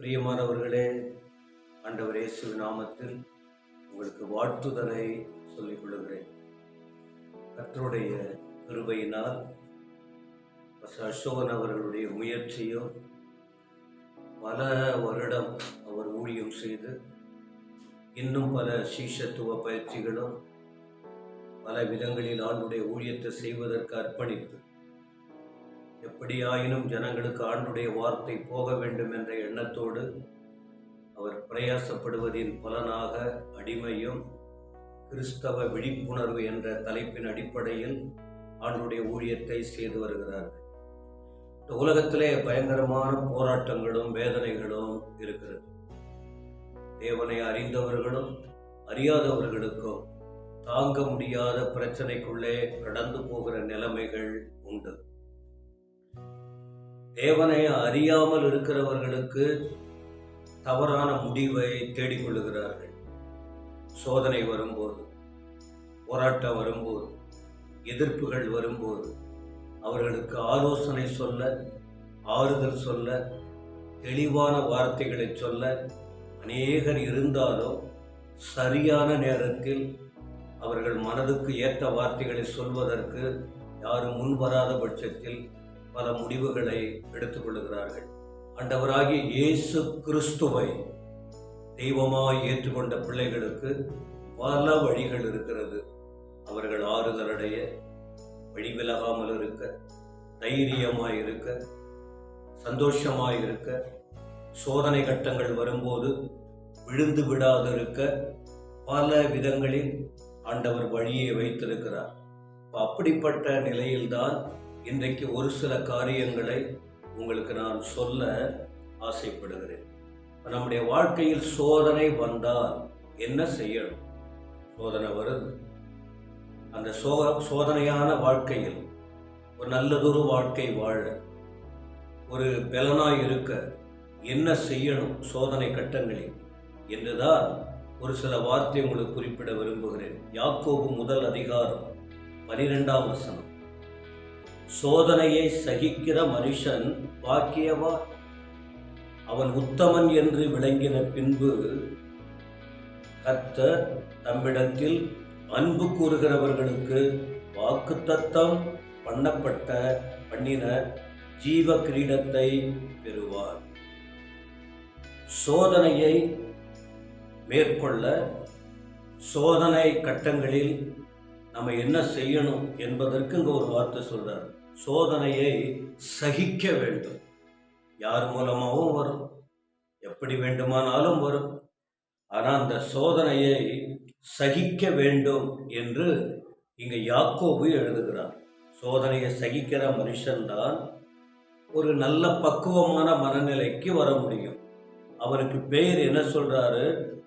பிரியமானவர்களே ஆண்டவர் இயேசு நாமத்தில் உங்களுக்கு வாழ்த்துதலை சொல்லிக் கொள்கிறேன். கர்த்தருடைய கிருபையினால் அசோகன் அவர்களுடைய முயற்சியும் பல வருடம் அவர் ஊழியம் செய்து இன்னும் பல சீஷத்துவ பயிற்சிகளும் பல விதங்களில் ஆண்டுடைய ஊழியத்தை செய்வதற்கு அர்ப்பணித்து எப்படியாயினும் ஜனங்களுக்கு ஆண்டுடைய வார்த்தை போக வேண்டும் என்ற எண்ணத்தோடு அவர் பிரயாசப்படுவதின் பலனாக அடிமையும் கிறிஸ்தவ விழிப்புணர்வு என்ற தலைப்பின் அடிப்படையில் ஆண்டுடைய ஊழியத்தை செய்து வருகிறார்கள் இந்த உலகத்திலே பயங்கரமான போராட்டங்களும் வேதனைகளும் இருக்கிறது. தேவனை அறிந்தவர்களும் அறியாதவர்களுக்கும் தாங்க முடியாத பிரச்சனைக்குள்ளே கடந்து போகிற நிலைமைகள் உண்டு. தேவனை அறியாமல் இருக்கிறவர்களுக்கு தவறான முடிவை தேடிக்கொள்ளுகிறார்கள். சோதனை வரும்போது போராட்டம் வரும்போது எதிர்ப்புகள் வரும்போது அவர்களுக்கு ஆலோசனை சொல்ல ஆறுதல் சொல்ல தெளிவான வார்த்தைகளை சொல்ல அநேகர் இருந்தாலும் சரியான நேரத்தில் அவர்கள் மனதுக்கு ஏற்ற வார்த்தைகளை சொல்வதற்கு யாரும் முன்வராத பட்சத்தில் பல முடிவுகளை எடுத்துக்கொள்கிறார்கள் ஆண்டவராகிய இயேசு கிறிஸ்துவை தெய்வமாய் ஏற்றுக்கொண்ட பிள்ளைகளுக்கு பல வழிகள் இருக்கிறது. அவர்கள் ஆறுதல் அடைய வழி விலகாமல் இருக்க தைரியமாய் இருக்க சந்தோஷமாய் இருக்க சோதனை கட்டங்கள் வரும்போது விழுந்து விடாதிருக்க பல விதங்களில் ஆண்டவர் வழியை வைத்திருக்கிறார். அப்படிப்பட்ட நிலையில்தான் இன்றைக்கு ஒரு சில காரியங்களை உங்களுக்கு நான் சொல்ல ஆசைப்படுகிறேன். நம்முடைய வாழ்க்கையில் சோதனை வந்தால் என்ன செய்யணும்? சோதனை வருது. அந்த சோ சோதனையான வாழ்க்கையில் ஒரு நல்லதொரு வாழ்க்கை வாழ ஒரு பலனாய் இருக்க என்ன செய்யணும்? சோதனை கட்டங்களில். என்றுதான் ஒரு சில வார்த்தை உங்களுக்கு குறிப்பிட விரும்புகிறேன். யாக்கோபு முதல் அதிகாரம் பனிரெண்டாம் வசனம். சோதனையை சகிக்கிற மனுஷன் பாக்கியவா? அவன் உத்தமன் என்று விளங்கின பின்பு கர்த்தர் தம்மிடத்தில் அன்பு கூறுகிறவர்களுக்கு வாக்குத்தத்தம் பண்ணப்பட்ட பண்ணின ஜீவ கிரீடத்தை பெறுவார். சோதனையை மேற்கொள்ள சோதனை கட்டங்களில் நம்ம என்ன செய்யணும் என்பதற்கு இங்கே ஒரு வார்த்தை சொல்கிறார் சோதனையை சகிக்க வேண்டும். யார் மூலமாகவும் வரும். எப்படி வேண்டுமானாலும் வரும். ஆனால் அந்த சோதனையை சகிக்க வேண்டும் என்று இங்கே யாக்கோபு எழுதுகிறார். சோதனையை சகிக்கிற மனுஷன்தான் ஒரு நல்ல பக்குவமான மனநிலைக்கு வர முடியும். அவருக்கு பெயர் என்ன சொல்றாரு?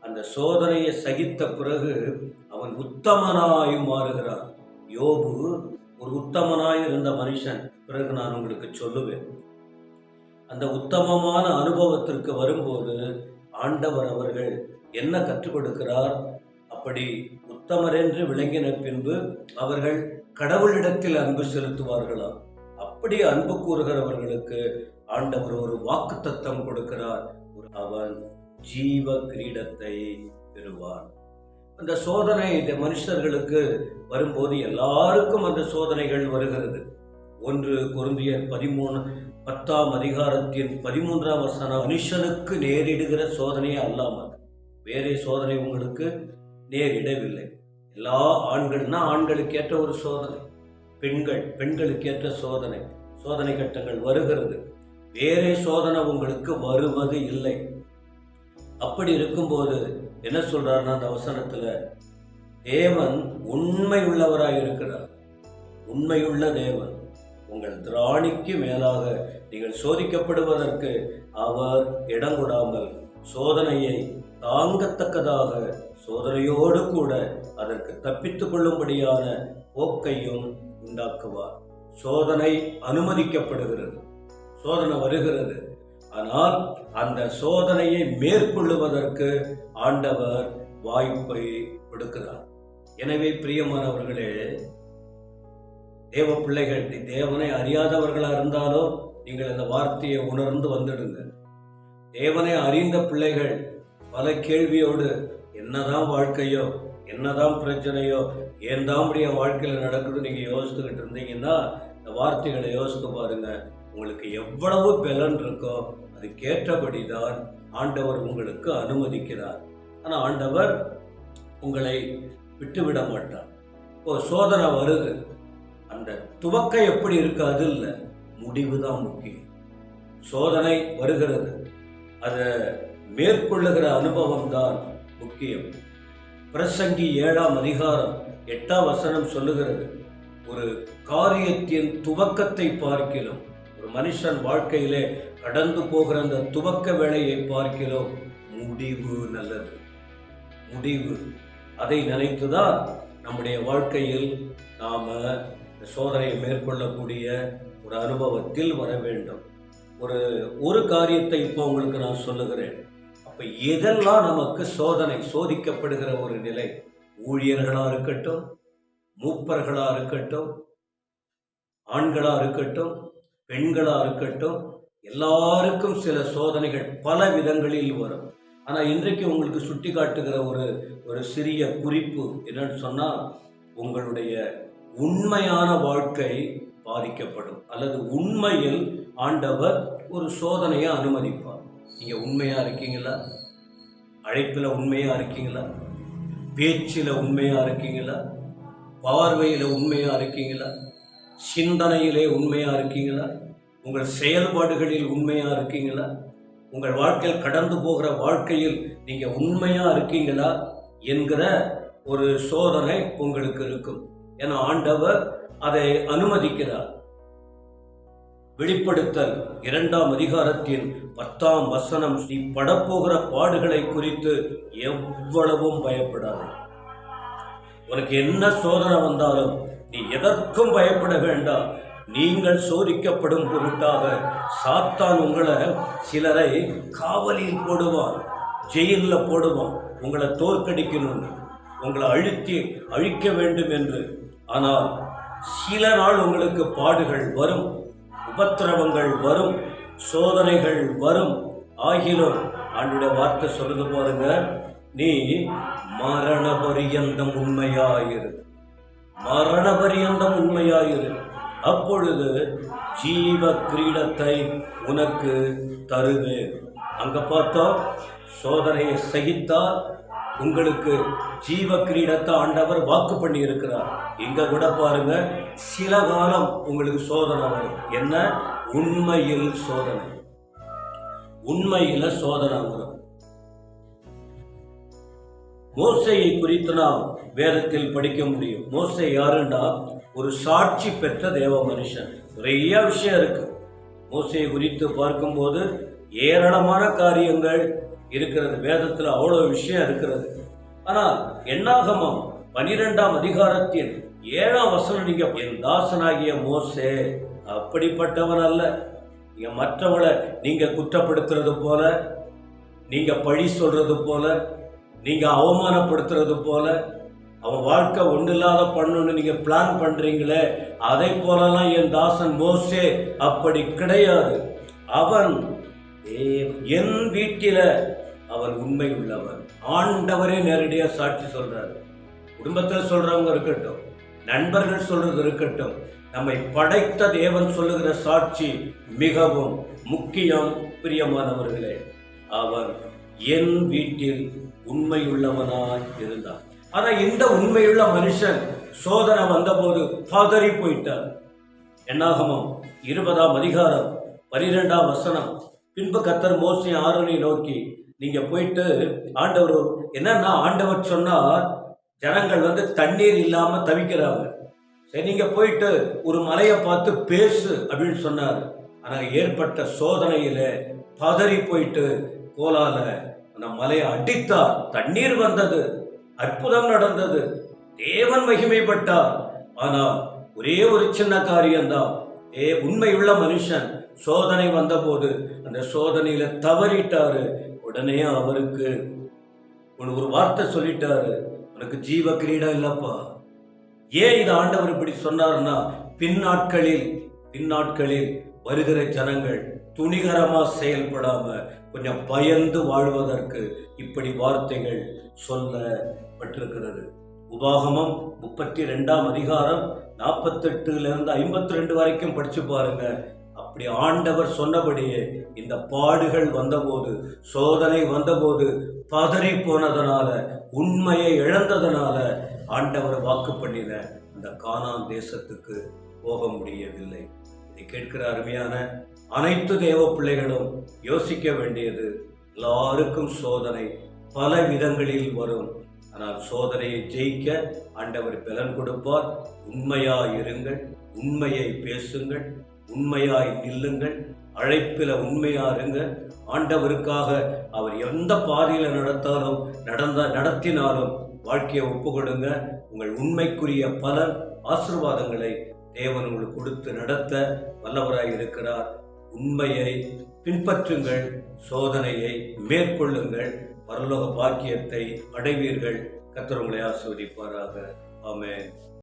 அந்த சோதனையை சகித்த பிறகு அவன் உத்தமனாய் மாறுகிறான். யோபு ஒரு உத்தமனாய் இருந்த மனுஷன். பிறகு நான் உங்களுக்கு சொல்லுவேன். அந்த உத்தமமான அனுபவத்திற்கு வரும்போது ஆண்டவர் அவர்கள் என்ன கற்றுக் கொடுக்கிறார்? அப்படி உத்தமர் என்று விளங்கின பின்பு அவர்கள் கடவுளிடத்தில் அன்பு செலுத்துவார்களாம். அப்படி அன்பு கூறுகிறவர்களுக்கு ஆண்டவர் ஒரு வாக்குத்தத்தம் கொடுக்கிறார். ஒரு அவன் ஜீவ கிரீடத்தை பெறுவான். அந்த சோதனை இந்த மனுஷர்களுக்கு வரும்போது எல்லாருக்கும் அந்த சோதனைகள் வருகிறது. ஒன்று குருந்தியர் பதிமூணு பத்தாம் அதிகாரத்தின் பதிமூன்றாம் வசனம் மனுஷனுக்கு நேரிடுகிற சோதனையே அல்லாமல் வேறே சோதனை உங்களுக்கு நேரிடவில்லை. எல்லா ஆண்கள்னா ஆண்களுக்கு ஏற்ற ஒரு சோதனை பெண்கள் பெண்களுக்கு ஏற்ற சோதனை சோதனை கட்டங்கள் வருகிறது. வேறே சோதனை உங்களுக்கு வருவது இல்லை. அப்படி இருக்கும்போது என்ன சொல்றாருன்னா அந்த அவசரத்தில் தேவன் உண்மை உள்ளவராக இருக்கிறார். உண்மையுள்ள தேவன். உங்கள் திராணிக்கு மேலாக நீங்கள் சோதிக்கப்படுவதற்கு அவர் இடம் கொடாமல் சோதனையை தாங்கத்தக்கதாக சோதனையோடு கூட அதற்கு தப்பித்துக் கொள்ளும்படியான போக்கையும் உண்டாக்குவார். சோதனை அனுமதிக்கப்படுகிறது. சோதனை வருகிறது. ஆனால் அந்த சோதனையை மேற்கொள்ளுவதற்கு ஆண்டவர் வாய்ப்பை கொடுக்கிறார். எனவே பிரியமானவர்களே தேவ பிள்ளைகள் நீ தேவனை அறியாதவர்களாக இருந்தாலும் நீங்கள் இந்த வார்த்தையை உணர்ந்து வந்துடுங்க. தேவனை அறிந்த பிள்ளைகள் பல கேள்வியோடு என்னதான் வாழ்க்கையோ என்னதான் பிரச்சனையோ ஏன் தான் வாழ்க்கையில் நடக்குதுன்னு நீங்கள் யோசித்துக்கிட்டு இருந்தீங்கன்னா இந்த வார்த்தைகளை யோசித்து பாருங்கள் உங்களுக்கு எவ்வளவு பலன் இருக்கோ அதுக்கேற்றபடி தான் ஆண்டவர் உங்களுக்கு அனுமதிக்கிறார். ஆனால் ஆண்டவர் உங்களை விட்டுவிட மாட்டார். இப்போ சோதனை வருது. அந்த துவக்கம் எப்படி இருக்காது இல்லை முடிவு தான் முக்கியம். சோதனை வருகிறது. அதை மேற்கொள்ளுகிற அனுபவம் தான் முக்கியம். பிரசங்கி ஏழாம் அதிகாரம் எட்டாம் வசனம் சொல்லுகிறது ஒரு காரியத்தின் துவக்கத்தை பார்க்கிலும் ஒரு மனுஷன் வாழ்க்கையிலே கடந்து போகிற அந்த துவக்க வேலையை பார்க்கிறோம். முடிவு நல்லது. முடிவு. அதை நினைத்துதான் நம்முடைய வாழ்க்கையில் நாம் சோதனையை மேற்கொள்ளக்கூடிய ஒரு அனுபவத்தில் வர வேண்டும். ஒரு ஒரு காரியத்தை இப்போ உங்களுக்கு நான் சொல்லுகிறேன். அப்போ எதெல்லாம் நமக்கு சோதனை சோதிக்கப்படுகிற ஒரு நிலை? ஊழியர்களாக இருக்கட்டும் மூப்பர்களாக இருக்கட்டும் ஆண்களாக இருக்கட்டும் பெண்களாக இருக்கட்டும் எல்லாருக்கும் சில சோதனைகள் பல விதங்களில் வரும். ஆனால் இன்றைக்கு உங்களுக்கு சுட்டி காட்டுகிற ஒரு ஒரு சிறிய குறிப்பு என்னன்னு சொன்னால் உங்களுடைய உண்மையான வாழ்க்கை பாதிக்கப்படும். அல்லது உண்மையில் ஆண்டவர் ஒரு சோதனையை அனுமதிப்பார். நீங்கள் உண்மையாக இருக்கீங்களா? அழைப்பில் உண்மையாக இருக்கீங்களா? பேச்சில் உண்மையாக இருக்கீங்களா? பார்வையில் உண்மையாக இருக்கீங்களா? சிந்தனையிலே உண்மையாக இருக்கீங்களா? உங்கள் செயல்பாடுகளில் உண்மையாக இருக்கீங்களா? உங்கள் வாழ்க்கையில் கடந்து போகிற வாழ்க்கையில் நீங்கள் உண்மையாக இருக்கீங்களா? என்கிற ஒரு சோதனை உங்களுக்கு இருக்கும். ஏன்னா ஆண்டவர் அதை அனுமதிக்கிறார். வெளிப்படுத்தல் இரண்டாம் அதிகாரத்தின் பத்தாம் வசனம் நீ படப்போகிற பாடுகளை குறித்து எவ்வளவும் பயப்படாது. உனக்கு என்ன சோதனை வந்தாலும் நீ எதற்கும் பயப்பட வேண்டாம். நீங்கள் சோதிக்கப்படும் பொருட்டாக சாத்தான் உங்களை சிலரை காவலில் போடுவான் ஜெயிலில் போடுவான். உங்களை தோற்கடிக்கணும்னு உங்களை அழுத்தி அழிக்க வேண்டும் என்று. ஆனால் சில நாள் உங்களுக்கு பாடுகள் வரும் உபத்திரவங்கள் வரும் சோதனைகள் வரும். ஆகிலும் ஆண்டுடைய வார்த்தை சொல்லுது பாருங்க நீ மரண பரியந்தம் உண்மையாயிரு. மரண பரியந்தம் உண்மையாயிரு. அப்பொழுது ஜீவ கிரீடத்தை உனக்கு தருவேன் அங்க பார்த்தோம் சோதனையை சகித்தால் உங்களுக்கு ஜீவ கிரீடத்தை ஆண்டவர் வாக்கு பண்ணி இருக்கிறார் இங்க கூட பாருங்க சில காலம் உங்களுக்கு சோதனை வரும். என்ன? உண்மையில் சோதனை. உண்மையில சோதனை வரும். மோசையை குறித்து நாம் வேதத்தில் படிக்க முடியும். மோசை யாருன்னா ஒரு சாட்சி பெற்ற தேவ மனுஷன். நிறைய விஷயம் இருக்கு. மோசையை குறித்து பார்க்கும்போது ஏராளமான காரியங்கள் இருக்கிறது. வேதத்தில் அவ்வளோ விஷயம் இருக்கிறது. ஆனால் என்னாகமம் பனிரெண்டாம் அதிகாரத்தில் ஏழாம் வசனம் நீங்க என் தாசனாகிய மோசே அப்படிப்பட்டவன் அல்ல. நீங்க மற்றவளை நீங்க குற்றப்படுத்துறது போல நீங்க பழி சொல்றது போல நீங்க அவமானப்படுத்துறது போல அவன் வாழ்க்கை ஒன்றும் இல்லாத பண்ணணும்னு நீங்கள் பிளான் பண்ணுறீங்களே அதை போலலாம் என் தாசன் மோசே அப்படி கிடையாது. அவன் என் வீட்டில் அவன் உண்மை உள்ளவன். ஆண்டவரே நேரடியாக சாட்சி சொல்கிறார் குடும்பத்தில் சொல்கிறவங்க இருக்கட்டும் நண்பர்கள் சொல்கிறது இருக்கட்டும் நம்மை படைத்த தேவன் சொல்லுகிற சாட்சி மிகவும் முக்கியம் பிரியமானவர்களே. அவன் என் வீட்டில் உண்மையுள்ளவனாய் இருந்தான். ஆனா இந்த உண்மையுள்ள மனுஷன் சோதனை வந்தபோது பதறி போயிட்டார். என்னாகமம்? இருபதாம் அதிகாரம் பனிரெண்டாம் வசனம். பின்பு கத்தர் மோசி ஆரோனை நோக்கி நீங்க போயிட்டு ஆண்டவர் என்னன்னா ஆண்டவர் சொன்னார் ஜனங்கள் வந்து தண்ணீர் இல்லாம தவிக்கிறாங்க. சரி நீங்க போயிட்டு ஒரு மலையை பார்த்து பேசு அப்படின்னு சொன்னார். ஆனா ஏற்பட்ட சோதனையில பதறி போயிட்டு கோலால அந்த மலையை அடித்தார். தண்ணீர் வந்தது. அற்புதம் நடந்தது. தேவன் மகிமைப்பட்டார். ஆனால் ஒரே ஒரு சின்ன காரியம்தான். ஏ உண்மையுள்ள மனுஷன் சோதனை வந்தபோது அந்த சோதனையில தவறிட்டாரு. உடனே அவருக்கு ஒரு ஒரு வார்த்தை சொல்லிட்டாரு. உனக்கு ஜீவ கிரீடம் இல்லப்பா. ஏன் இது ஆண்டவர் இப்படி சொன்னார்னா பின்னாட்களில் பின்னாட்களில் வருகிற ஜனங்கள் துணிகரமா செயல்படாம கொஞ்சம் பயந்து வாழ்வதற்கு இப்படி வார்த்தைகள் சொல்லப்பட்டிருக்கிறது. உபாகமம் முப்பத்தி ரெண்டாம் அதிகாரம் நாற்பத்தெட்டுல இருந்து ஐம்பத்தி ரெண்டு வரைக்கும் படிச்சு பாருங்க. அப்படி ஆண்டவர் சொன்னபடியே இந்த பாடுகள் வந்தபோது சோதனை வந்தபோது பதறி போனதனால உண்மையை இழந்ததனால ஆண்டவர் வாக்கு பண்ணின அந்த கானான் தேசத்துக்கு போக முடியவில்லை. இதை கேட்கிற அருமையான அனைத்து தேவ பிள்ளைகளும் யோசிக்க வேண்டியது எல்லாருக்கும் சோதனை பல விதங்களில் வரும். ஆனால் சோதனையை ஜெயிக்க ஆண்டவர் பலன் கொடுப்பார். உண்மையா இருங்கள் உண்மையை பேசுங்கள் உண்மையாய் நில்லுங்கள் அழைப்பில உண்மையா இருங்க ஆண்டவருக்காக அவர் எந்த பாதையில நடத்தாலும் நடந்த நடத்தினாலும் வாழ்க்கையை ஒப்பு கொடுங்க உங்கள் உண்மைக்குரிய பலன் ஆசிர்வாதங்களை தேவன் உங்களுக்கு கொடுத்து நடத்த வல்லவராய் இருக்கிறார். உண்மையை பின்பற்றுங்கள் சோதனையை மேற்கொள்ளுங்கள் பரலோக பாக்கியத்தை அடைவீர்கள். கர்த்தர் உங்களை ஆசீர்வதிப்பாராக. ஆமென்.